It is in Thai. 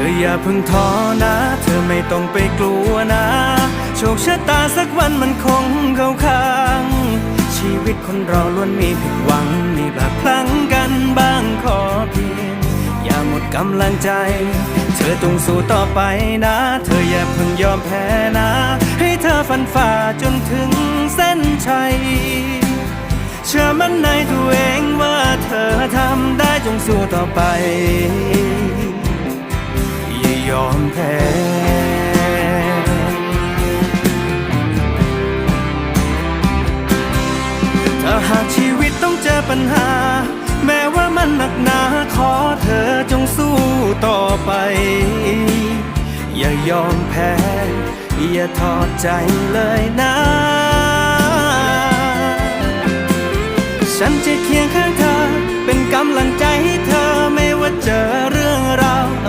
ธออย่าเพิ่งท้อนะ เธอไม่ต้องไปกลัวนะ โชคชะตาสักวันมันคงเข้าข้าง ชีวิตคนเราล้วนมีผิดหวัง มีแบบพลั้งกันบ้างขอเพียง อย่าหมดกำลังใจ เธอต้องสู้ต่อไปนะ เธออย่าเพิ่งยอมแพ้นะ ให้เธอฟันฝ่าจนถึงเส้นชัย เชื่อมั่นในตัวเองว่าเธอทำได้จงสู้ต่อไป แพ้ถ้าหากชีวิตต้องเจอปัญหา แม้ว่ามันหนักหนาขอเธอจงสู้ต่อไป อย่ายอมแพ้ อย่าทอดใจเลยนะฉันจะเคียงข้างเธอ เป็นกำลังใจให้เธอ